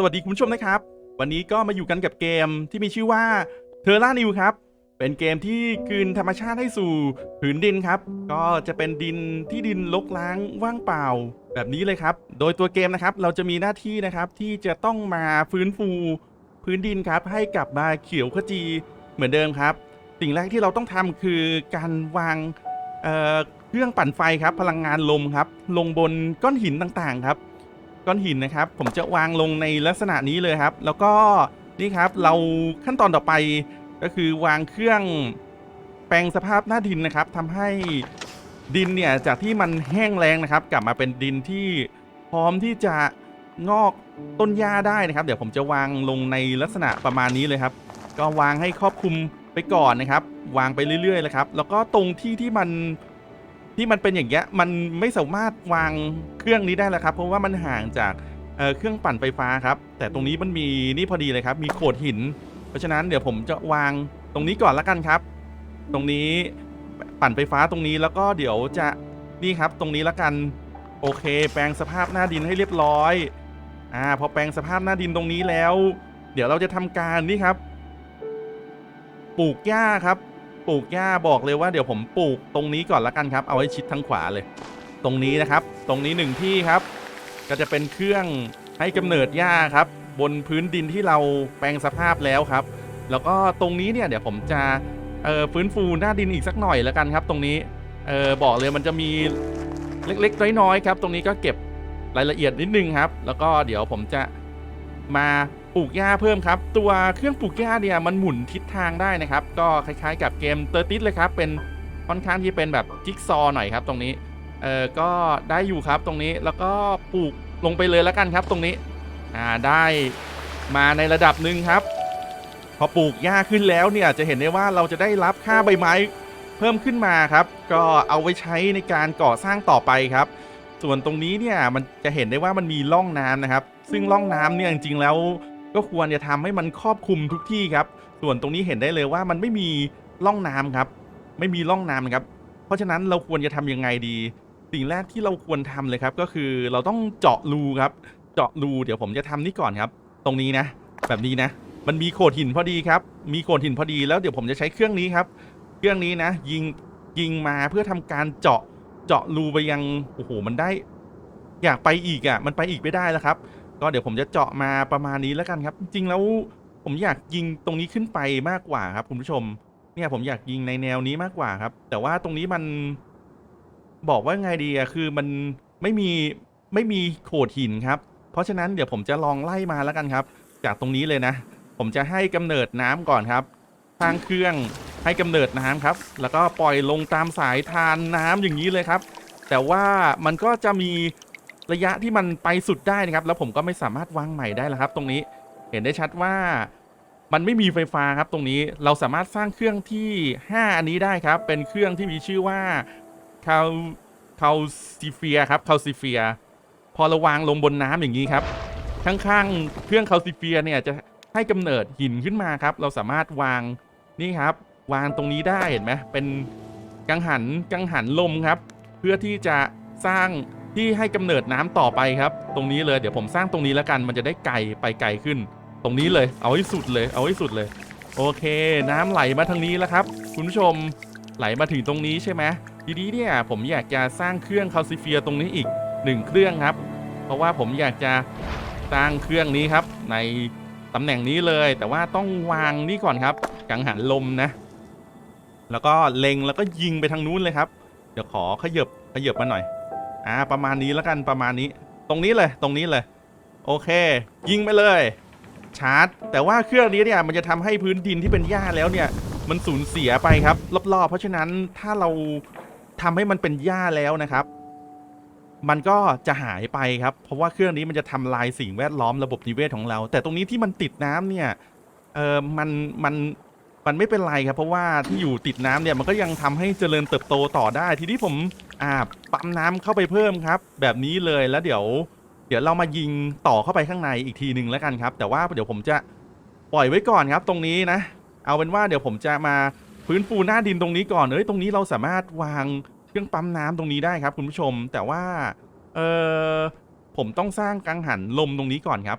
สวัสดีคุณผู้ชมนะครับ วันนี้ก็มาอยู่กันกับเกมที่มีชื่อว่าเทอร์ a านิวครับ เป็นเกมที่คืนธรรมชาติให้สู่ผืนดินครับ ก็จะเป็นดินที่ดินลกล้างว่างเปล่าแบบนี้เลยครับ โดยตัวเกมนะครับ เราจะมีหน้าที่นะครับที่จะต้องมาฟื้นฟูพื้นดินครับ ให้กลับมาเขียวขจีเหมือนเดิมครับ สิ่งแรกที่เราต้องทำคือการวางเอ่อเครื่องปั่นไฟครับ พลังงานลมครับ ลงบนก้อนหินต่างๆครับ ก้อนหินนะครับ ผมจะวางลงในลักษณะนี้เลยครับ แล้วก็นี่ครับเราขั้นตอนต่อไปก็คือวางเครื่องแปลงสภาพหน้าดินนะครับทำให้ดินเนี่ยจากที่มันแห้งแล้งนะครับ กลับมาเป็นดินที่พร้อมที่จะงอกต้นหญ้าได้นะครับ เดี๋ยวผมจะวางลงในลักษณะประมาณนี้เลยครับ ก็วางให้ครอบคลุมไปก่อนนะครับ วางไปเรื่อยๆเลยครับ แล้วก็ตรงที่ที่มัน ที่มันเป็นอย่างเงี้ยมันไม่สามารถวางเครื่องนี้ได้แล้วครับ เพราะว่ามันห่างจากเเครื่องปั่นไฟฟ้าครับ แต่ตรงนี้มันมีนี่พอดีเลยครับ มีโขดหิน เพราะฉะนั้นเดี๋ยวผมจะวางตรงนี้ก่อนละกันครับ ตรงนี้ปั่นไฟฟ้าตรงนี้แล้วก็เดี๋ยวจะนี่ครับ ตรงนี้ละกันโอเค แปลงสภาพหน้าดินให้เรียบร้อยอ่าพอแปลงสภาพหน้าดินตรงนี้แล้ว เดี๋ยวเราจะทำการนี่ครับ ปลูกหญ้าครับ ปลูกหญ้าบอกเลยว่าเดี๋ยวผมปลูกตรงนี้ก่อนละกันครับ เอาไว้ชิดทางขวาเลย ตรงนี้นะครับ ตรงนี้หนึ่งที่ครับ ก็จะเป็นเครื่องให้กำเนิดหญ้าครับ บนพื้นดินที่เราแปลงสภาพแล้วครับ แล้วก็ตรงนี้เนี่ยเดี๋ยวผมจะเอ่อฟื้นฟูหน้าดินอีกสักหน่อยล้วกันครับ ตรงนี้เออบอกเลยมันจะมีเล็กๆน้อยๆครับ ตรงนี้ก็เก็บรายละเอียดนิดนึงครับ แล้วก็เดี๋ยวผมจะมา ปลูกหญ้าเพิ่มครับ ตัวเครื่องปลูกหญ้าเนี่ยมันหมุนทิศทางได้นะครับ ก็คล้ายๆกับเกมเตอร์ติสเลยครับ เป็นค่อนข้างที่เป็นแบบจิ๊กซอหน่อยครับตรงนี้ เออก็ได้อยู่ครับตรงนี้ แล้วก็ปลูกลงไปเลยแล้วกันครับตรงนี้ อ่าได้มาในระดับหนึ่งครับ พอปลูกหญ้าขึ้นแล้วเนี่ยจะเห็นได้ว่าเราจะได้รับค่าใบไม้เพิ่มขึ้นมาครับ ก็เอาไว้ใช้ในการก่อสร้างต่อไปครับ ส่วนตรงนี้เนี่ยมันจะเห็นได้ว่ามันมีร่องน้ำนะครับ ซึ่งร่องน้ำเนี่ยจริงๆแล้ว ก็ควรจะทำให้มันครอบคลุมทุกที่ครับ ส่วนตรงนี้เห็นได้เลยว่ามันไม่มีร่องน้ำครับ ไม่มีร่องน้ำนะครับ เพราะฉะนั้นเราควรจะทำยังไงดี สิ่งแรกที่เราควรทำเลยครับ ก็คือเราต้องเจาะรูครับ เจาะรูเดี๋ยวผมจะทำนี่ก่อนครับ ตรงนี้นะ แบบนี้นะ มันมีโขดหินพอดีครับ มีโขดหินพอดีแล้วเดี๋ยวผมจะใช้เครื่องนี้ครับ เครื่องนี้นะ ยิงยิงมาเพื่อทำการเจาะเจาะรูไปยังโอ้โหมันได้ อยากไปอีกอะ มันไปอีกไม่ได้แล้วครับ ก็เดี๋ยวผมจะเจาะมาประมาณนี้แล้วกันครับ จริงๆแล้วผมอยากยิงตรงนี้ขึ้นไปมากกว่าครับ คุณผู้ชม เนี่ยผมอยากยิงในแนวนี้มากกว่าครับ แต่ว่าตรงนี้มัน บอกว่าไงดีอะคือมันไม่มีไม่มีโขดหินครับ เพราะฉะนั้นเดี๋ยวผมจะลองไล่มาแล้วกันครับ จากตรงนี้เลยนะ ผมจะให้กำเนิดน้ำก่อนครับสร้างเครื่องให้กำเนิดน้ำครับ แล้วก็ปล่อยลงตามสายทานน้ำอย่างนี้เลยครับ แต่ว่ามันก็จะมี ระยะที่มันไปสุดได้นะครับ แล้วผมก็ไม่สามารถวางใหม่ได้แล้วครับ ตรงนี้เห็นได้ชัดว่ามันไม่มีไฟฟ้าครับตรงนี้เราสามารถสร้างเครื่องที่ 5 อันนี้ได้ครับ เป็นเครื่องที่มีชื่อว่าคาคาซิเฟียครับคาซิเฟีย พอเราวางลงบนน้ำอย่างนี้ครับ ข้างๆเครื่องคาซิเฟียเนี่ยจะให้กำเนิดหินขึ้นมาครับ เราสามารถวางนี่ครับ วางตรงนี้ได้เห็นไหมเป็นกังหันกังหันลมครับ เพื่อที่จะสร้าง ที่ให้กำเนิดน้ำต่อไปครับ ตรงนี้เลยเดี๋ยวผมสร้างตรงนี้แล้วกันมันจะได้ไกลไปไกลขึ้น ตรงนี้เลยเอาให้สุดเลย เอาให้สุดเลย โอเค น้ำไหลมาทางนี้แล้วครับ คุณผู้ชมไหลมาถึงตรงนี้ใช่ไหมทีนี้เนี่ยผมอยากจะสร้างเครื่องคาซิเฟียตรงนี้อีกหนึ่งเครื่องครับ เพราะว่าผมอยากจะสร้างเครื่องนี้ครับ ในตำแหน่งนี้เลย แต่ว่าต้องวางนี่ก่อนครับกังหันลมนะ แล้วก็เล็งแล้วก็ยิงไปทางนู้นเลยครับ เดี๋ยวขอขยบขยบมาหน่อย อ่าประมาณนี้แล้วกันประมาณนี้ ตรงนี้เลยตรงนี้เลย โอเค ยิงไปเลย ชาร์จ แต่ว่าเครื่องนี้เนี่ยมันจะทำให้พื้นดินที่เป็นหญ้าแล้วเนี่ย มันสูญเสียไปครับ รอบๆ เพราะฉะนั้นถ้าเราทำให้มันเป็นหญ้าแล้วนะครับ มันก็จะหายไปครับ เพราะว่าเครื่องนี้มันจะทำลายสิ่งแวดล้อมระบบนิเวศของเรา แต่ตรงนี้ที่มันติดน้ำเนี่ยเออมันมัน มันไม่เป็นไรครับเพราะว่าที่อยู่ติดน้ำเนี่ยมันก็ยังทำให้เจริญเติบโตต่อได้ ทีนี้ผมอ่าปั๊มน้ำเข้าไปเพิ่มครับ แบบนี้เลยแล้วเดี๋ยว เดี๋ยวเรามายิงต่อเข้าไปข้างในอีกทีหนึ่งแล้วกันครับ แต่ว่าเดี๋ยวผมจะปล่อยไว้ก่อนครับ ตรงนี้นะ เอาเป็นว่าเดี๋ยวผมจะมาฟื้นฟูหน้าดินตรงนี้ก่อนเอ้ยตรงนี้เราสามารถวางเครื่องปั๊มน้ำตรงนี้ได้ครับ คุณผู้ชม แต่ว่าเออผมต้องสร้างกังหันลมตรงนี้ก่อนครับ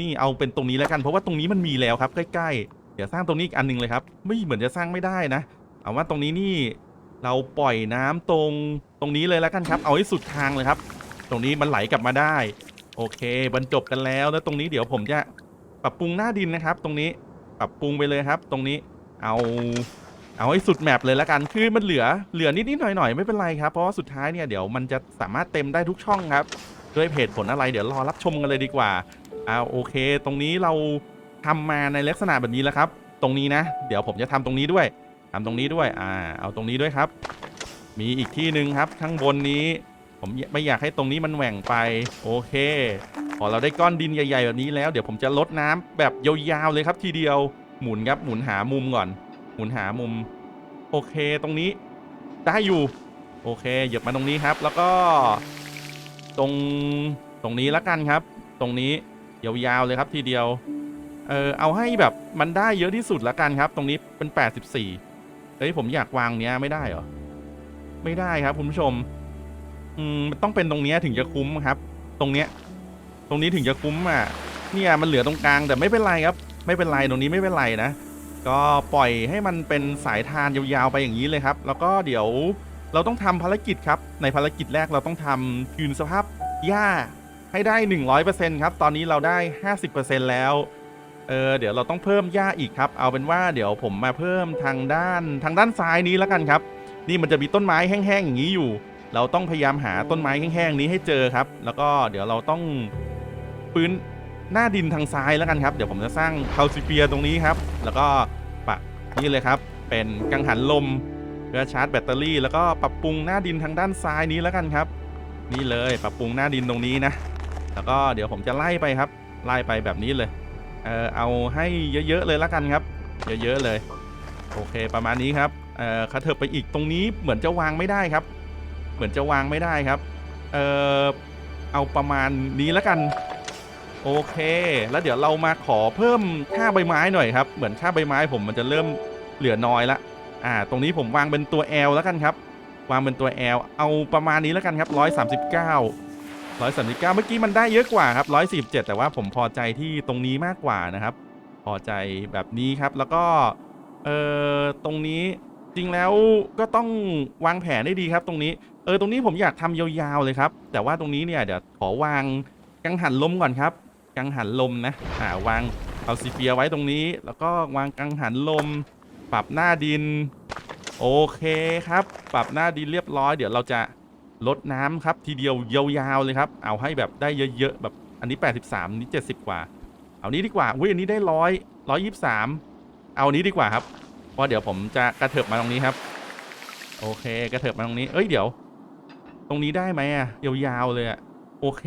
นี่เอาเป็นตรงนี้แล้วกันเพราะว่าตรงนี้มันมีแล้วครับ ใกล้ ๆ เดี๋ยวสร้างตรงนี้อีกอันหนึ่งเลยครับ ไม่เหมือนจะสร้างไม่ได้นะ เอาว่าตรงนี้นี่เราปล่อยน้ำตรงตรงนี้เลยแล้วกันครับ เอาให้สุดทางเลยครับ ตรงนี้มันไหลกลับมาได้ โอเค บรรจบกันแล้วแล้วตรงนี้เดี๋ยวผมจะปรับปรุงหน้าดินนะครับ ตรงนี้ปรับปรุงไปเลยครับ ตรงนี้เอาเอาให้สุดแมปเลยแล้วกัน คือมันเหลือเหลือนิดๆหน่อยๆไม่เป็นไรครับ เพราะว่าสุดท้ายเนี่ยเดี๋ยวมันจะสามารถเต็มได้ทุกช่องครับ ด้วยเหตุผลอะไรเดี๋ยวรอรับชมกันเลยดีกว่า เอาโอเค ตรงนี้เรา ทำมาในลักษณะแบบนี้แล้วครับ ตรงนี้นะ เดี๋ยวผมจะทำตรงนี้ด้วยทำตรงนี้ด้วย อ่า เอาตรงนี้ด้วยครับ มีอีกที่หนึ่งครับ ข้างบนนี้ ผมไม่อยากให้ตรงนี้มันแหว่งไป โอเค พอเราได้ก้อนดินใหญ่ ๆ แบบนี้แล้ว เดี๋ยวผมจะลดน้ำแบบยาวๆเลยครับทีเดียว หมุนครับ หมุนหามุมก่อน หมุนหามุม โอเค ตรงนี้ได้อยู่ โอเค เหยียบมาตรงนี้ครับ แล้วก็ ตรง ตรงนี้ละกันครับ ตรงนี้ยาวๆเลยครับทีเดียว เออเอาให้แบบมันได้เยอะที่สุดละกันครับ ตรงนี้เป็น 84เฮ้ยผมอยากวางเนี้ยไม่ได้เหรอ ไม่ได้ครับคุณผู้ชม อืมมันต้องเป็นตรงเนี้ยถึงจะคุ้มครับ ตรงเนี้ย ตรงนี้ถึงจะคุ้มอะ เนี่ยมันเหลือตรงกลางแต่ไม่เป็นไรครับ ไม่เป็นไรตรงนี้ไม่เป็นไรนะ ก็ปล่อยให้มันเป็นสายทานยาวๆไปอย่างนี้เลยครับ แล้วก็เดี๋ยวเราต้องทำภารกิจครับ ในภารกิจแรกเราต้องทำคืนสภาพหญ้าให้ได้ 100%ครับ ตอนนี้เราได้ 50%แล้ว เออเดี๋ยวเราต้องเพิ่มหญ้าอีกครับ เอาเป็นว่าเดี๋ยวผมมาเพิ่มทางด้านทางด้านซ้ายนี้แล้วกันครับ นี่มันจะมีต้นไม้แห้งๆอย่างนี้อยู่ เราต้องพยายามหาต้นไม้แห้งๆนี้ให้เจอครับ แล้วก็เดี๋ยวเราต้องปืนหน้าดินทางซ้ายแล้วกันครับ เดี๋ยวผมจะสร้างคาซิเปียตรงนี้ครับ แล้วก็ปะนี่เลยครับ เป็นกังหันลมเพื่อชาร์จแบตเตอรี่ แล้วก็ปรับปรุงหน้าดินทางด้านซ้ายนี้แล้วกันครับ นี่เลยปรับปรุงหน้าดินตรงนี้นะ แล้วก็เดี๋ยวผมจะไล่ไปครับ ไล่ไปแบบนี้เลย เออเอาให้เยอะๆเลยล้วกันครับ เยอะๆเลย โอเคประมาณนี้ครับเอ่อคาเถิบไปอีกตรงนี้เหมือนจะวางไม่ได้ครับ เหมือนจะวางไม่ได้ครับ เอ่อเอาประมาณนี้ล้วกัน โอเค แล้วเดี๋ยวเรามาขอเพิ่มค่าใบไม้หน่อยครับ เหมือนค่าใบไม้ผมมันจะเริ่มเหลือน้อยละอ่า ตรงนี้ผมวางเป็นตัว L แล้วกันครับ วางเป็นตัว L เอาประมาณนี้แล้วกันครับ139 139เก้าเมื่อกี้มันได้เยอะกว่าครับ147แต่ว่าผมพอใจที่ตรงนี้มากกว่านะครับ พอใจแบบนี้ครับ แล้วก็ เอ่อตรงนี้จริงแล้วก็ต้องวางแผนได้ดีครับ ตรงนี้ เออ ตรงนี้ผมอยากทำยาวๆเลยครับ แต่ว่าตรงนี้เนี่ยเดี๋ยวขอวางกังหันลมก่อนครับ กังหันลมนะ อ่าวางเอาซีเปียไว้ตรงนี้ แล้วก็วางกังหันลม ปรับหน้าดิน โอเคครับ ปรับหน้าดินเรียบร้อย เดี๋ยวเราจะ ลดน้ำครับทีเดียวยาวๆเลยครับ เอาให้แบบได้เยอะๆแบบอันนี้ 83นนี้ 70 กว่า เอานี้ดีกว่าอุ้ยอันนี้ได้ร้อยร้อยยี่สามเอานี้ดีกว่าครับเพราะเดี๋ยวผมจะกระเถิบมาตรงนี้ครับ โอเคกระเถิบมาตรงนี้ เอ้ยเดี๋ยว ตรงนี้ได้ไหมอะยาวๆเลยอะโอเค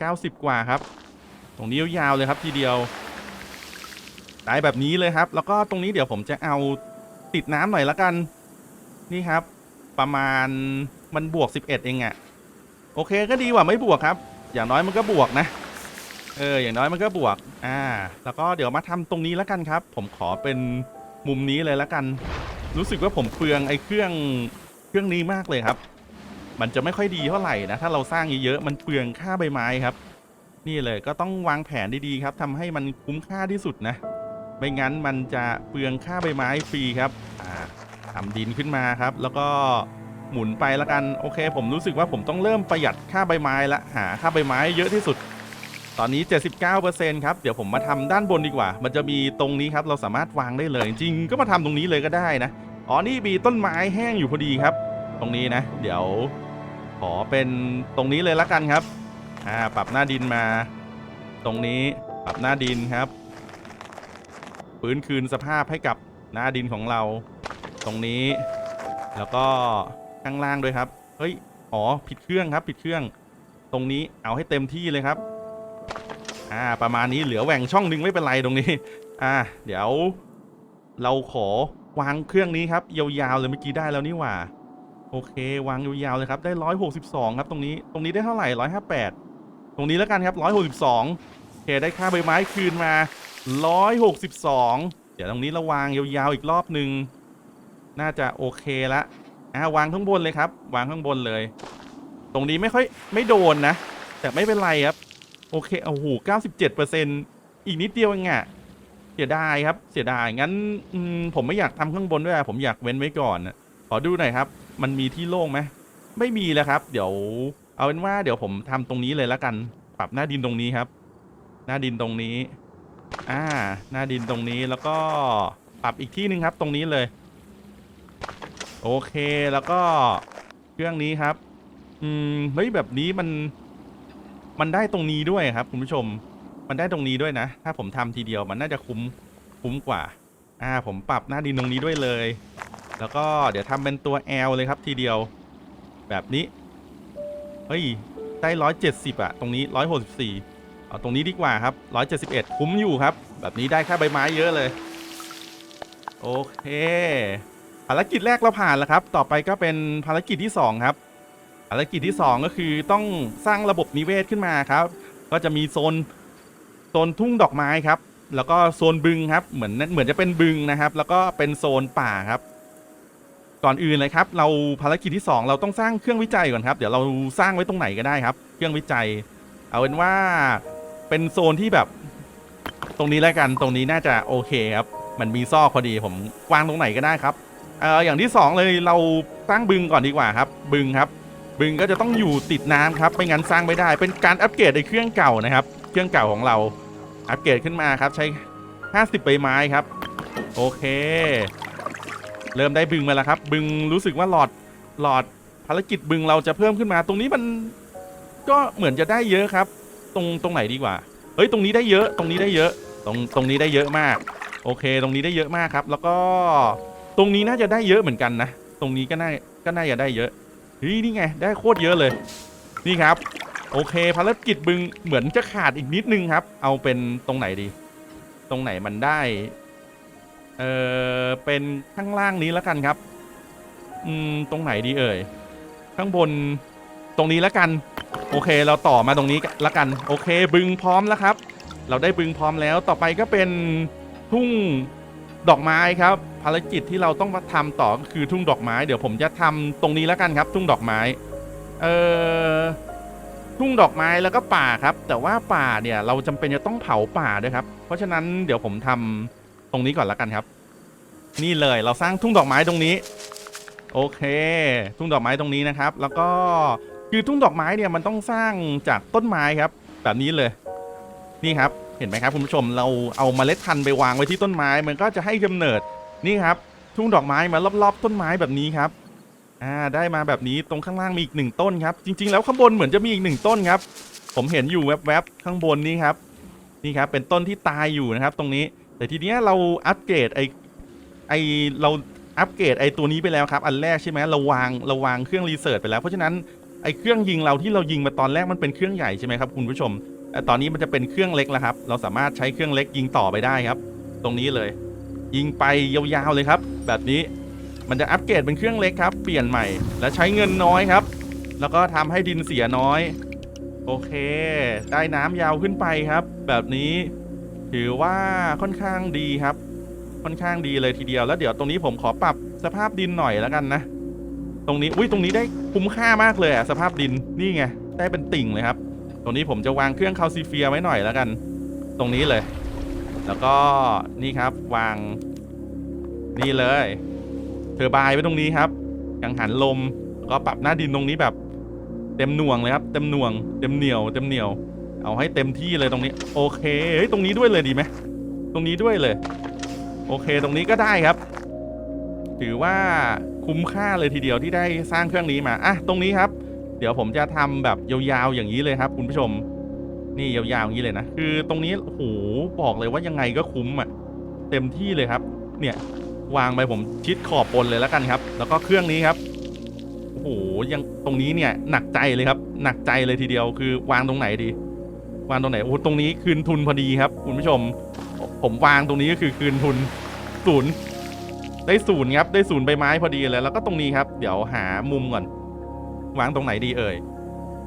90 กว่าครับ ตรงนี้ยาวๆเลยครับทีเดียวได้แบบนี้เลยครับ แล้วก็ตรงนี้เดี๋ยวผมจะเอาติดน้ำหน่อยละกัน นี่ครับ ประมาณ มันบวก 11 เองอะโอเคก็ดีกว่าไม่บวกครับ อย่างน้อยมันก็บวกนะ เออ อย่างน้อยมันก็บวก อ่า แล้วก็เดี๋ยวมาทำตรงนี้แล้วกันครับ ผมขอเป็นมุมนี้เลยแล้วกัน รู้สึกว่าผมเปลืองไอ้เครื่องเครื่องนี้มากเลยครับ มันจะไม่ค่อยดีเท่าไหร่นะ ถ้าเราสร้างเยอะๆมันเปลืองค่าใบไม้ครับ นี่เลยก็ต้องวางแผนดีๆครับทำให้มันคุ้มค่าที่สุดนะ ไม่งั้นมันจะเปลืองค่าใบไม้ฟรีครับ อ่าทำดินขึ้นมาครับ แล้วก็ หมุนไปล้วกันโอเค ผมรู้สึกว่าผมต้องเริ่มประหยัดค่าใบไม้ละหาค่าใบไม้เยอะที่สุด ตอนนี้ 79%ครับเดี๋ยวผมมาทำด้านบนดีกว่า มันจะมีตรงนี้ครับเราสามารถวางได้เลย จริงก็มาทำตรงนี้เลยก็ได้นะอ๋อนี่มีต้นไม้แห้งอยู่พอดีครับ ตรงนี้นะ เดี๋ยวขอเป็นตรงนี้เลยละกันครับอ่าปรับหน้าดินมา ตรงนี้ปรับหน้าดินครับฟื้นคืนสภาพให้กับหน้าดินของเรา ตรงนี้ แล้วก็ ข้างล่างด้วยครับ เฮ้ย อ๋อ ผิดเครื่องครับ ผิดเครื่อง ตรงนี้เอาให้เต็มที่เลยครับ อ่า ประมาณนี้เหลือแหว่งช่องหนึงไม่เป็นไรตรงนี้ อ่า เดี๋ยว เราขอวางเครื่องนี้ครับยาวๆเลยเมื่อกี้ได้แล้วนี่หว่า โอเค วางยาวๆเลยครับได้ร้อยหกสิบสองครับตรงนี้ ตรงนี้ได้เท่าไหร่ร้อยห้าแปดตรงนี้แล้วกันครับร้อยหกสิบสองโอเคได้ค่าใบไม้คืนมาร้อยหกสิบสองเดี๋ยวตรงนี้เราวางยาวๆอีกรอบหนึ่งน่าจะโอเคละ อ่าวางข้างบนเลยครับ วางข้างบนเลย ตรงนี้ไม่ค่อยไม่โดนนะ แต่ไม่เป็นไรครับ โอเคโอ้โห97%เปอร์เซ็นอีกนิดเดียวเองอะเสียดายครับ เสียดายงั้นอืผมไม่อยากทำข้างบนด้วยผมอยากเว้นไว้ก่อนอะขอดูหน่อยครับ มันมีที่โล่งไหมไม่มีแล้วครับ เดี๋ยวเอาเป็นว่าเดี๋ยวผมทำตรงนี้เลยแล้วกัน ปรับหน้าดินตรงนี้ครับ หน้าดินตรงนี้ อ่า หน้าดินตรงนี้แล้วก็ปรับอีกที่หนึ่งครับ ตรงนี้เลย โอเคแล้วก็เครื่องนี้ครับ อืมเฮ้ยแบบนี้มัน มันได้ตรงนี้ด้วยครับ คุณผู้ชม มันได้ตรงนี้ด้วยนะ ถ้าผมทำทีเดียวมันน่าจะคุ้มคุ้มกว่า อ่า ผมปรับหน้าดินตรงนี้ด้วยเลย แล้วก็เดี๋ยวทำเป็นตัว L เลยครับทีเดียว แบบนี้ เฮ้ยได้ร้อยเจ็ดสิบอะตรงนี้ร้อยหกสิบสี่เอาตรงนี้ดีกว่าครับร้อยเจ็ดสิบเอ็ดคุ้มอยู่ครับ แบบนี้ได้ค่าใบไม้เยอะเลย โอเค ภารกิจแรกเราผ่านแล้วครับ ต่อไปก็เป็นภารกิจที่สองครับ ภารกิจที่สองก็คือต้องสร้างระบบนิเวศขึ้นมาครับ ก็จะมีโซนโซนทุ่งดอกไม้ครับ แล้วก็โซนบึงครับ เหมือนเหมือนจะเป็นบึงนะครับ แล้วก็เป็นโซนป่าครับ ก่อนอื่นเลยครับ เราภารกิจที่ 2 เราต้องสร้างเครื่องวิจัยก่อนครับ เดี๋ยวเราสร้างไว้ตรงไหนก็ได้ครับ เครื่องวิจัย เอาเป็นว่าเป็นโซนที่แบบ ตรงนี้แล้วกัน ตรงนี้น่าจะโอเคครับ มันมีซอกพอดีผมวางตรงไหนก็ได้ครับ เอ่ออย่างที่สองเลยเราสร้างบึงก่อนดีกว่าครับ บึงครับ บึงก็จะต้องอยู่ติดน้ำครับไม่งั้นสร้างไม่ได้ เป็นการอัปเกรดในเครื่องเก่านะครับ เครื่องเก่าของเราอัปเกรดขึ้นมาครับ ใช้ 50ใบไม้ครับ โอเค เริ่มได้บึงมาแล้วครับ บึงรู้สึกว่าหลอดหลอดภารกิจบึงเราจะเพิ่มขึ้นมา ตรงนี้มันก็เหมือนจะได้เยอะครับ ตรงตรงไหนดีกว่าเฮ้ยตรงนี้ได้เยอะ ตรงนี้ได้เยอะ ตรงตรงนี้ได้เยอะมาก โอเค ตรงนี้ได้เยอะมากครับ แล้วก็ รงนี้น่าจะได้เยอะเหมือนกันนะ ตรงนี้ก็น่าก็น่าจะได้เยอะเฮ้ยนี่ไง ได้โคตรเยอะเลย นี่ครับ โอเคภารกิจบึงเหมือนจะขาดอีกนิดนึงครับ เอาเป็นตรงไหนดี ตรงไหนมันได้ เออเป็นข้างล่างนี้แล้วกันครับ อืมตรงไหนดีเอ่ย ข้างบนตรงนี้แล้วกัน โอเคเราต่อมาตรงนี้แล้วกัน โอเค บึงพร้อมแล้วครับ เราได้บึงพร้อมแล้ว ต่อไปก็เป็นทุ่ง ดอกไม้ครับ ภารกิจที่เราต้องมาทำต่อก็คือทุ่งดอกไม้ เดี๋ยวผมจะทำตรงนี้แล้วกันครับ ทุ่งดอกไม้ เอ่อทุ่งดอกไม้แล้วก็ป่าครับ แต่ว่าป่าเนี่ยเราจำเป็นจะต้องเผาป่าด้วยครับ เพราะฉะนั้นเดี๋ยวผมทำตรงนี้ก่อนแล้วกันครับ นี่เลยเราสร้างทุ่งดอกไม้ตรงนี้ โอเค ทุ่งดอกไม้ตรงนี้นะครับ แล้วก็คือทุ่งดอกไม้เนี่ยมันต้องสร้างจากต้นไม้ครับ แบบนี้เลย นี่ครับ เห็นไหมครับคุณผู้ชมเราเอาเมล็ดพันธุ์ไปวางไว้ที่ต้นไม้ มันก็จะให้กำเนิดนี่ครับทุ่งดอกไม้มารอบๆ ต้นไม้แบบนี้ครับอ่าได้มาแบบนี้ตรงข้างล่างมีอีกหนึ่งต้นครับ จริง ๆ แล้วข้างบนเหมือนจะมีอีกหนึ่งต้นครับ ผมเห็นอยู่แวบๆข้างบนนี้ครับนี่ครับเป็นต้นที่ตายอยู่นะครับ ตรงนี้ แต่ทีเนี้ยเราอัปเกรดไอไอเราอัปเกรดไอตัวนี้ไปแล้วครับ อันแรกใช่ไหมเราวางเราวางเครื่องรีเสิร์ชไปแล้วเพราะฉะนั้นไอเครื่องยิงเราที่เรายิงมาตอนแรกมันเป็นเครื่องใหญ่ใช่ไหมครับคุณผู้ชม ตอนนี้มันจะเป็นเครื่องเล็กแล้วครับ เราสามารถใช้เครื่องเล็กยิงต่อไปได้ครับ ตรงนี้เลย ยิงไปยาวๆเลยครับ แบบนี้มันจะอัปเกรดเป็นเครื่องเล็กครับ เปลี่ยนใหม่ และใช้เงินน้อยครับ แล้วก็ทำให้ดินเสียน้อย โอเค ได้น้ำยาวขึ้นไปครับ แบบนี้ถือว่าค่อนข้างดีครับ ค่อนข้างดีเลยทีเดียว แล้วเดี๋ยวตรงนี้ผมขอปรับสภาพดินหน่อยแล้วกันนะ ตรงนี้ อุ้ยตรงนี้ได้คุ้มค่ามากเลยอะสภาพดิน นี่ไง ได้เป็นติ่งเลยครับ ตรงนี้ผมจะวางเครื่องคาลซิเฟียไว้หน่อยแล้วกัน ตรงนี้เลย แล้วก็นี่ครับวางนี่เลย เทอร์บน์ไว้ตรงนี้ครับกังหันลมก็ปรับหน้าดินตรงนี้แบบ เต็มหน่วงเลยครับ เต็มหน่วง เต็มเหนียว เต็มเหนียว เอาให้เต็มที่เลยตรงนี้ โอเคเฮ้ยตรงนี้ด้วยเลยดีไหมตรงนี้ด้วยเลย โอเคตรงนี้ก็ได้ครับ ถือว่าคุ้มค่าเลยทีเดียวที่ได้สร้างเครื่องนี้มาอะตรงนี้ครับ เดี๋ยวผมจะทำแบบยาวๆอย่างนี้เลยครับคุณผู้ชม นี่ยาวๆอย่างนี้เลยนะ คือตรงนี้โอ้โหบอกเลยว่ายังไงก็คุ้มอะ เต็มที่เลยครับ เนี่ยวางไปผมชิดขอบบนเลยแล้วกันครับ แล้วก็เครื่องนี้ครับโอ้โหยังตรงนี้เนี่ยหนักใจเลยครับ หนักใจเลยทีเดียวคือวางตรงไหนดี วางตรงไหนโอ้ตรงนี้คืนทุนพอดีครับ คุณผู้ชม ผมวางตรงนี้ก็คือคืนทุนศูนย์ได้ศูนย์ครับได้ศูนย์ใบไม้พอดีเลยแล้วก็ตรงนี้ครับ เดี๋ยวหามุมก่อน วางตรงไหนดีเอ่ย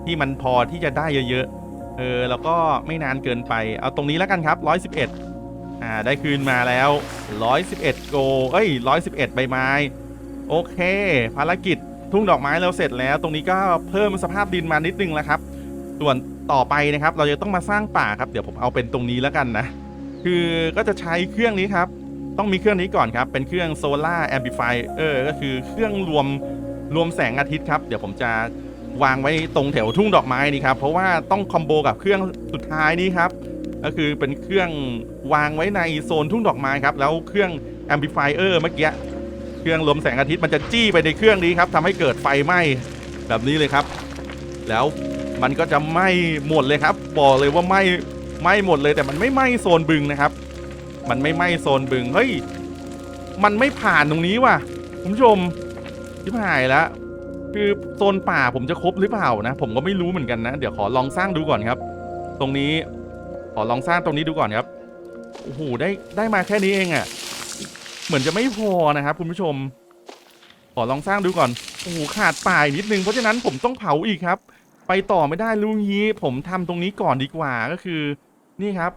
ที่มันพอที่จะได้เยอะๆ เออ แล้วก็ไม่นานเกินไป เอาตรงนี้แล้วกันครับ 111 อ่า ได้คืนมาแล้ว 111 โก เอ้ย 111 ใบไม้ โอเค ภารกิจทุ่งดอกไม้เราเสร็จแล้ว ตรงนี้ก็เพิ่มสภาพดินมานิดนึงแล้วครับ ส่วนต่อไปนะครับ เราจะต้องมาสร้างป่าครับ เดี๋ยวผมเอาเป็นตรงนี้แล้วกันนะ คือก็จะใช้เครื่องนี้ครับ ต้องมีเครื่องนี้ก่อนครับ เป็นเครื่อง Solar Amplifier ก็คือเครื่องรวม รวมแสงอาทิตย์ครับ เดี๋ยวผมจะวางไว้ตรงแถวทุ่งดอกไม้นี่ครับ เพราะว่าต้องคอมโบกับเครื่องสุดท้ายนี้ครับ ก็คือเป็นเครื่องวางไว้ในโซนทุ่งดอกไม้ครับ แล้วเครื่อง Amplifier เมื่อกี้ เครื่องรวมแสงอาทิตย์มันจะจี้ไปในเครื่องนี้ครับทำให้เกิดไฟไหม้แบบนี้เลยครับ แล้วมันก็จะไหม้หมดเลยครับ บอกเลยว่าไหม้ไหม้หมดเลยแต่มันไม่ไหม้โซนบึงนะครับ มันไม่ไหม้โซนบึง เฮ้ย มันไม่ผ่านตรงนี้ว่ะคุณผู้ชม ชิบหายแล้วคือโซนป่าผมจะครบหรือเปล่านะ ผมก็ไม่รู้เหมือนกันนะ เดี๋ยวขอลองสร้างดูก่อนครับ ตรงนี้ขอลองสร้างตรงนี้ดูก่อนครับโอ้โหได้ได้มาแค่นี้เองอะ่ะ เหมือนจะไม่พอนะครับคุณผู้ชม ขอลองสร้างดูก่อนโอ้โหขาดป่าอีกนิดนึงเพราะฉะนั้นผมต้องเผาอีกครับ ไปต่อไม่ได้ลุงยี้ผมทำตรงนี้ก่อนดีกว่าก็คือ นี่ครับ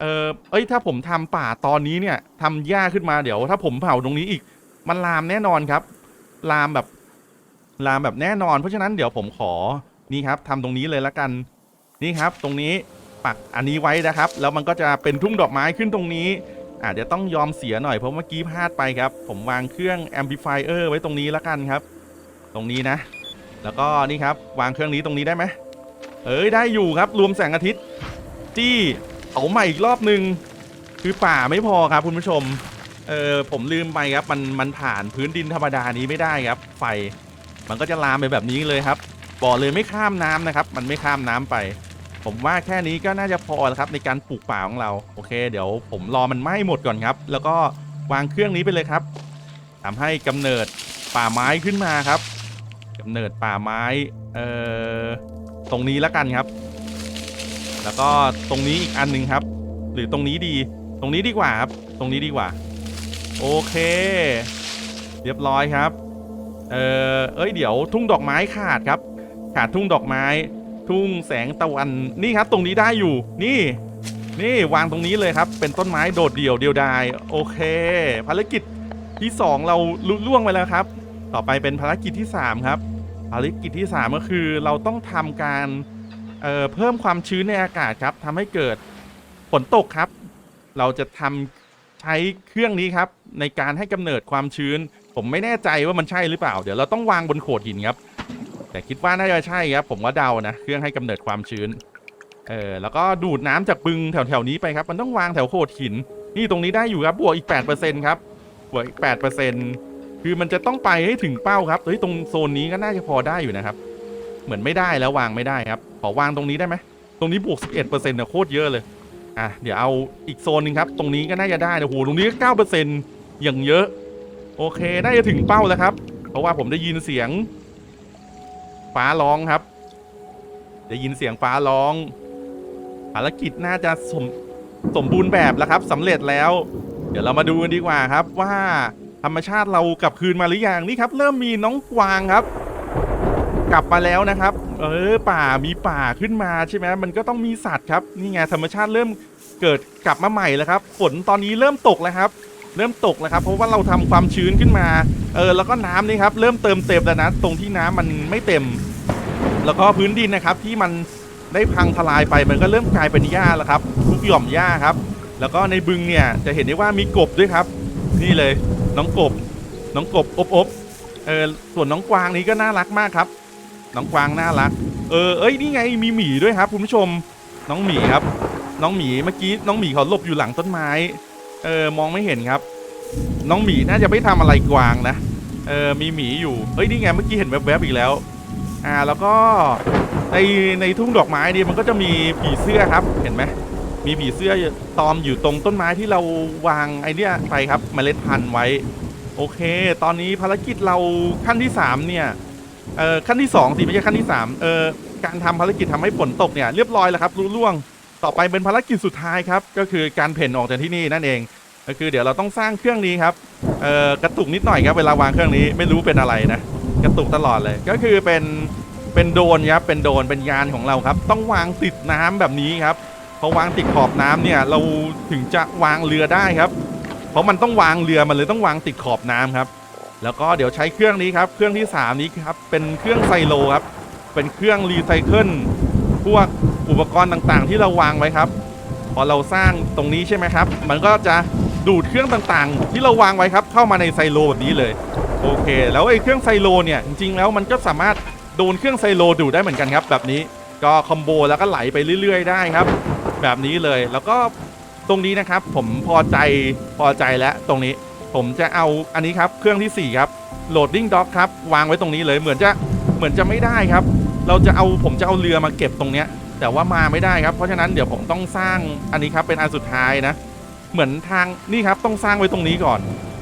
เออเอ้ยถ้าผมทำป่าตอนนี้เนี่ยทำหญ้าขึ้นมาเดี๋ยว ถ้าผมเผาตรงนี้อีก มันลามแน่นอนครับ ลามแบบลามแบบแน่นอน เพราะฉะนั้นเดี๋ยวผมขอนี่ครับทำตรงนี้เลยละกันนี่ครับ ตรงนี้ปักอันนี้ไว้นะครับ แล้วมันก็จะเป็นทุ่งดอกไม้ขึ้นตรงนี้อาจจะต้องยอมเสียหน่อยเพราะเมื่อกี้พลาดไปครับ ผมวางเครื่อง amplifier ไว้ตรงนี้ละกันครับ ตรงนี้นะ แล้วก็นี่ครับวางเครื่องนี้ตรงนี้ได้ไหมเอ้ยได้อยู่ครับรวมแสงอาทิตย์จี้เอาใหม่อีกรอบหนึ่งคือป่าไม่พอครับคุณผู้ชม เออผมลืมไปครับมันมันผ่านพื้นดินธรรมดานี้ไม่ได้ครับ ไฟมันก็จะลามไปแบบนี้เลยครับบอกเลยไม่ข้ามน้ำนะครับ มันไม่ข้ามน้ำไป ผมว่าแค่นี้ก็น่าจะพอแล้วครับในการปลูกป่าของเราโอเค เดี๋ยวผมรอมันไหม้หมดก่อนครับ แล้วก็วางเครื่องนี้ไปเลยครับทำให้กำเนิดป่าไม้ขึ้นมาครับกำเนิดป่าไม้เอ่อตรงนี้แล้วกันครับ แล้วก็ตรงนี้อีกอันหนึ่งครับ หรือตรงนี้ดี ตรงนี้ดีกว่าครับ ตรงนี้ดีกว่า โอเค เรียบร้อยครับ เออเอ้ยเดี๋ยวทุ่งดอกไม้ขาดครับ ขาดทุ่งดอกไม้ ทุ่งแสงตะวันนี่ครับ ตรงนี้ได้อยู่ นี่ นี่วางตรงนี้เลยครับ เป็นต้นไม้โดดเดี่ยวเดียวดายโอเค ภารกิจที่สองเราลุล่วงไปแล้วครับ ต่อไปเป็นภารกิจที่สามครับ ภารกิจที่สามก็คือเราต้องทำการเอ่อเพิ่มความชื้นในอากาศครับทำให้เกิดฝนตกครับ เราจะทำ ใช้เครื่องนี้ครับในการให้กำเนิดความชื้น ผมไม่แน่ใจว่ามันใช่หรือเปล่า เดี๋ยวเราต้องวางบนโขดหินครับ แต่คิดว่าน่าจะใช่ครับ ผมว่าเดานะ เครื่องให้กำเนิดความชื้น เออแล้วก็ดูดน้ำจากบึงแถวๆนี้ไปครับ มันต้องวางแถวโขดหิน นี่ตรงนี้ได้อยู่ครับบวกอีก8%ครับบวกอีก8%คือมันจะต้องไปให้ถึงเป้าครับเฮ้ยตรงโซนนี้ก็น่าจะพอได้อยู่นะครับ เหมือนไม่ได้แล้ววางไม่ได้ครับขอวางตรงนี้ได้ไหมตรงนี้บวก11%เนี่ยโคตรเยอะเลย อะเดี๋ยวเอาอีกโซนหนึ่งครับ ตรงนี้ก็น่าจะได้นะโอ้โหตรงนี้ก็9%อย่างเยอะ โอเค น่าจะถึงเป้าแล้วครับ เพราะว่าผมได้ยินเสียง ฟ้าร้องครับ ได้ยินเสียงฟ้าร้องภารกิจน่าจะสมสมบูรณ์แบบแล้วครับสำเร็จแล้ว เดี๋ยวเรามาดูกันดีกว่าครับว่าธรรมชาติเรากลับคืนมาหรือยังนี่ครับ เริ่มมีน้องกวางครับ กลับมาแล้วนะครับ เออป่ามีป่าขึ้นมาใช่ไหมมันก็ต้องมีสัตว์ครับนี่ไงธรรมชาติเริ่มเกิดกลับมาใหม่แล้วครับ ฝนตอนนี้เริ่มตกแล้วครับ เริ่มตกแล้วครับ เพราะว่าเราทำความชื้นขึ้นมา เออแล้วก็น้ำนี่ครับเริ่มเติมเต็มแล้วนะตรงที่น้ำมันไม่เต็ม แล้วก็พื้นดินนะครับที่มันได้พังทลายไปมันก็เริ่มกลายเป็นหญ้าแล้วครับทุกหย่อมหญ้าครับ แล้วก็ในบึงเนี่ยจะเห็นได้ว่ามีกบด้วยครับ นี่เลยน้องกบ น้องกบอบอบเออส่วนน้องกวางนี้ก็น่ารักมากครับ น้องกวางน่ารัก เออ เอ้ย นี่ไง มีหมีด้วยครับคุณผู้ชม น้องหมีครับ น้องหมี เมื่อกี้น้องหมีเขาหลบอยู่หลังต้นไม้ เออ มองไม่เห็นครับ น้องหมีน่าจะไม่ทำอะไรกวางนะ เออ มีหมีอยู่ เฮ้ย นี่ไง เมื่อกี้เห็นแวบๆอีกแล้ว อ่า แล้วก็ ใน ในทุ่งดอกไม้นี่มันก็จะมีผีเสื้อครับ เห็นไหมมีผีเสื้อตอมอยู่ตรงต้นไม้ที่เราวางไอเนี้ยไปครับเมล็ดพันธุ์ไว้ โอเค ตอนนี้ภารกิจเราขั้นที่สามเนี่ย เออขั้นที่สองสิไม่ใช่ขั้นที่สามเอ่อการทำภารกิจทำให้ฝนตกเนี่ยเรียบร้อยแล้วครับรู้ล่วงต่อไปเป็นภารกิจสุดท้ายครับ ก็คือการเพ่นออกจากที่นี่นั่นเองก็คือเดี๋ยวเราต้องสร้างเครื่องนี้ครับเอ่อกระตุกนิดหน่อยครับเวลาวางเครื่องนี้ไม่รู้เป็นอะไรนะกระตุกตลอดเลย ก็คือเป็นเป็นโดนครับเป็นโดนเป็นยานของเราครับ ต้องวางติดน้ำแบบนี้ครับพอวางติดขอบน้ำเนี่ยเราถึงจะวางเรือได้ครับ เพราะมันต้องวางเรือมันเลยต้องวางติดขอบน้ำครับ แล้วก็เดี๋ยวใช้เครื่องนี้ครับ เครื่องที่ 3 นี้ครับ เป็นเครื่องไซโลครับ เป็นเครื่องรีไซเคิลพวกอุปกรณ์ต่างๆ ที่เราวางไว้ครับ พอเราสร้างตรงนี้ใช่ไหมครับ มันก็จะดูดเครื่องต่างๆ ที่เราวางไว้ครับ เข้ามาในไซโลแบบนี้เลย โอเค แล้วไอ้เครื่องไซโลเนี่ยจริงๆแล้วมันก็สามารถโดนเครื่องไซโลดูดได้เหมือนกันครับ แบบนี้ก็คอมโบแล้วก็ไหลไปเรื่อย ๆ ได้ครับ แบบนี้เลยแล้วก็ตรงนี้นะครับผมพอใจพอใจแล้วตรงนี้ ผมจะเอาอันนี้ครับเครื่องที่สี่ครับ loading dock ครับวางไว้ตรงนี้เลยเหมือนจะเหมือนจะไม่ได้ครับ เราจะเอาผมจะเอาเรือมาเก็บตรงเนี้ย แต่ว่ามาไม่ได้ครับเพราะฉะนั้นเดี๋ยวผมต้องสร้างอันนี้ครับเป็นอันสุดท้ายนะ เหมือนทางนี่ครับต้องสร้างไว้ตรงนี้ก่อน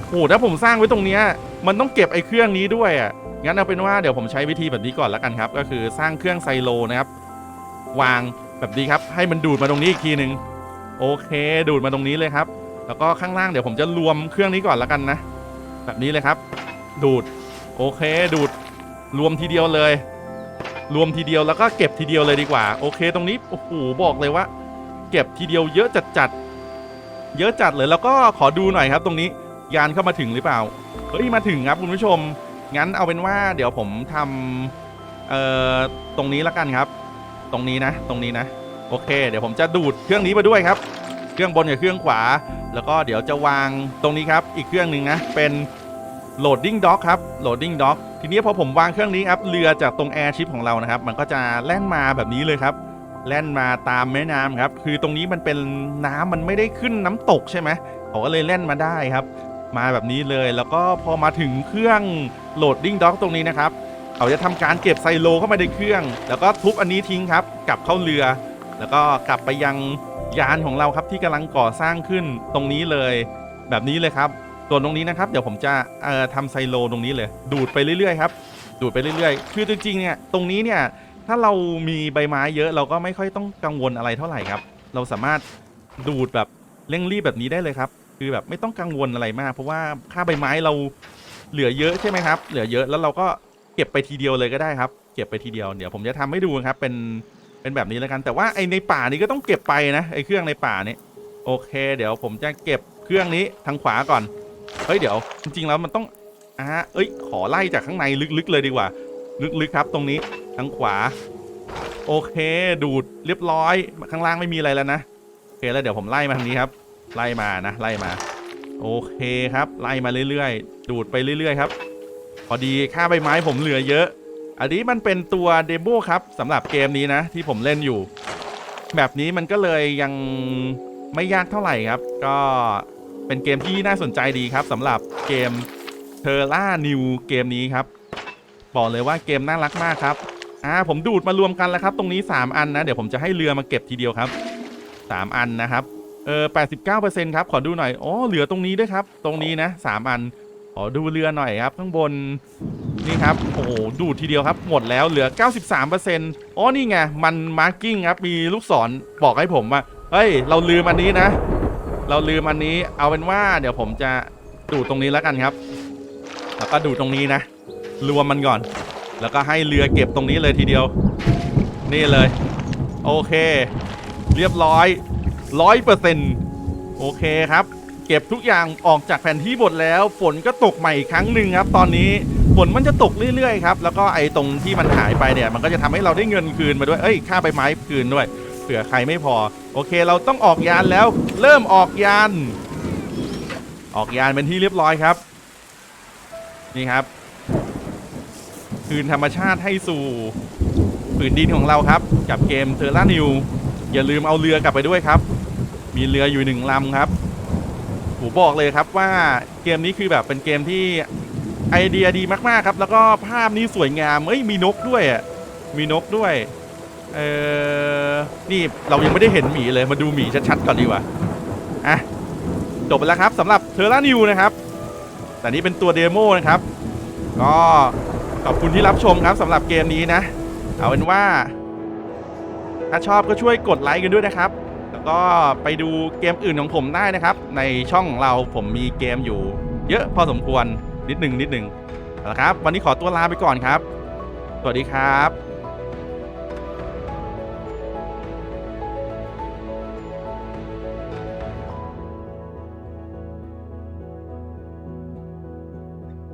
โอ้โหถ้าผมสร้างไว้ตรงเนี้ยมันต้องเก็บไอ้เครื่องนี้ด้วยอะงั้นเอาเป็นว่าเดี๋ยวผมใช้วิธีแบบนี้ก่อนแล้วกันครับ ก็คือสร้างเครื่องไซโลนะครับวางแบบนี้ครับ ให้มันดูดมาตรงนี้อีกทีหนึ่งโอเค ดูดมาตรงนี้เลยครับ แล้วก็ข้างล่างเดี๋ยวผมจะรวมเครื่องนี้ก่อนแล้วกันนะ แบบนี้เลยครับ ดูด โอเค ดูด รวมทีเดียวเลย รวมทีเดียวแล้วก็เก็บทีเดียวเลยดีกว่า โอเค ตรงนี้ โอ้โห บอกเลยว่า เก็บทีเดียวเยอะจัดจัดๆเยอะจัดเลย แล้วก็ขอดูหน่อยครับ ตรงนี้ ยานเข้ามาถึงหรือเปล่า เฮ้ย มาถึงครับคุณผู้ชม งั้นเอาเป็นว่า เดี๋ยวผมทำเอ่อ ตรงนี้แล้วกันครับ ตรงนี้นะ ตรงนี้นะ โอเค เดี๋ยวผมจะดูดเครื่องนี้มาด้วยครับ เครื่องบนกับเครื่องขวา แล้วก็เดี๋ยวจะวางตรงนี้ครับ อีกเครื่องหนึ่งนะ เป็น loading dock ครับ loading dock ทีนี้พอผมวางเครื่องนี้ครับ เรือจากตรง airship ของเรานะครับ มันก็จะแล่นมาแบบนี้เลยครับ แล่นมาตามแม่น้ำครับ คือตรงนี้มันเป็นน้ำมันไม่ได้ขึ้นน้ำตกใช่ไหมเขาก็เลยแล่นมาได้ครับ มาแบบนี้เลย แล้วก็พอมาถึงเครื่อง loading dock ตรงนี้นะครับเขาจะทำการเก็บไซโลเข้ามาในเครื่อง แล้วก็ทุบอันนี้ทิ้งครับ กลับเข้าเรือ แล้วก็กลับไปยัง ยานของเราครับที่กำลังก่อสร้างขึ้นตรงนี้เลย แบบนี้เลยครับส่วนตรงนี้นะครับเดี๋ยวผมจะเอ่อทำไซโลตรงนี้เลย ดูดไปเรื่อยๆครับดูดไปเรื่อยๆ คือจริงๆเนี่ยตรงนี้เนี่ยถ้าเรามีใบไม้เยอะเราก็ไม่ค่อยต้องกังวลอะไรเท่าไหร่ครับ เราสามารถดูดแบบเร่งรีบแบบนี้ได้เลยครับ คือแบบไม่ต้องกังวลอะไรมาก เพราะว่าค่าใบไม้เราเหลือเยอะใช่ไหมครับ เหลือเยอะแล้วเราก็เก็บไปทีเดียวเลยก็ได้ครับ เก็บไปทีเดียวเดี๋ยวผมจะทำให้ดูครับเป็น เป็นแบบนี้แล้วกันแต่ว่าไอในป่านี้ก็ต้องเก็บไปนะไอเครื่องในป่านี้โอเค เดี๋ยวผมจะเก็บเครื่องนี้ทางขวาก่อนเฮ้ยเดี๋ยว จริง ๆ แล้วมันต้องอ่าเอ้ยขอไล่จากข้างในลึกๆเลยดีกว่า ลึกๆครับ ตรงนี้ทางขวา โอเค ดูดเรียบร้อย ข้างล่างไม่มีอะไรแล้วนะโอเคแล้วเดี๋ยวผมไล่มาทางนี้ครับ ไล่มานะไล่มา โอเคครับ ไล่มาเรื่อยๆ ดูดไปเรื่อย ๆ ครับ พอดีค่าใบไม้ผมเหลือเยอะ อันนี้มันเป็นตัวเดโมครับสำหรับเกมนี้นะ ที่ผมเล่นอยู่ แบบนี้มันก็เลยยังไม่ยากเท่าไหร่ครับ ก็เป็นเกมที่น่าสนใจดีครับสำหรับเกม t e r r a New เกมนี้ครับ บอกเลยว่าเกมน่ารักมากครับอ่าผมดูดมารวมกันแล้วครับ ตรงนี้ 3 อันนะ เดี๋ยวผมจะให้เรือมาเก็บทีเดียวครับ 3 อันนะครับเออ89%ครับ ขอดูหน่อยอ๋อเหลือตรงนี้ด้วยครับ ตรงนี้นะ 3 อัน ขอดูเรือหน่อยครับ ข้างบน นี่ครับ โอ้โห ดูดทีเดียวครับ หมดแล้วเหลือ 93%อ๋อนี่ไง มันมาร์กิ้งครับ มีลูกศรบอกให้ผมว่า เฮ้ย เราลืมอันนี้นะ เราลืมอันนี้ เอาเป็นว่า เดี๋ยวผมจะดูดตรงนี้แล้วกันครับ แล้วก็ดูดตรงนี้นะ รวมมันก่อน แล้วก็ให้เรือเก็บตรงนี้เลยทีเดียว นี่เลย โอเค เรียบร้อยร้อยเปอร์เซ็นต์โอเคครับ เก็บทุกอย่างออกจากแผนที่หมดแล้ว ฝนก็ตกใหม่อีกครั้งหนึ่งครับ ตอนนี้ ฝนมันจะตกเรื่อยๆครับแล้วก็ไอ้ตรงที่มันหายไปเนี่ยมันก็จะทำให้เราได้เงินคืนมาด้วยเอ้ยค่าใบไม้คืนด้วยเผื่อใครไม่พอ โอเค เราต้องออกยานแล้ว เริ่มออกยาน ออกยานเป็นที่เรียบร้อยครับ นี่ครับ คืนธรรมชาติให้สู่ผืนดินของเราครับ กับเกมเทอร์ a านิวอย่าลืมเอาเรือกลับไปด้วยครับ มีเรืออยู่หนึ่งลำครับผมบอกเลยครับว่าเกมนี้คือแบบเป็นเกมที่ ไอเดียดีมากๆครับ แล้วก็ภาพนี้สวยงามเอ้ยมีนกด้วยอะมีนกด้วยเออนี่เรายังไม่ได้เห็นหมีเลยมาดูหมีชัดๆก่อนดีกว่าอะจบไปแล้วครับสำหรับเทอร์ a านิวนะครับ แต่นี่เป็นตัวเดโมนะครับ ก็ขอบคุณที่รับชมครับสำหรับเกมนี้นะ เอาเป็นว่า ถ้าชอบก็ช่วยกดไลค์กันด้วยนะครับ แล้วก็ไปดูเกมอื่นของผมได้นะครับ ในช่องของเราผมมีเกมอยู่ เยอะพอสมควร นิดหนึ่งนิดหนึ่งเอาละครับ วันนี้ขอตัวลาไปก่อนครับ สวัสดีครับ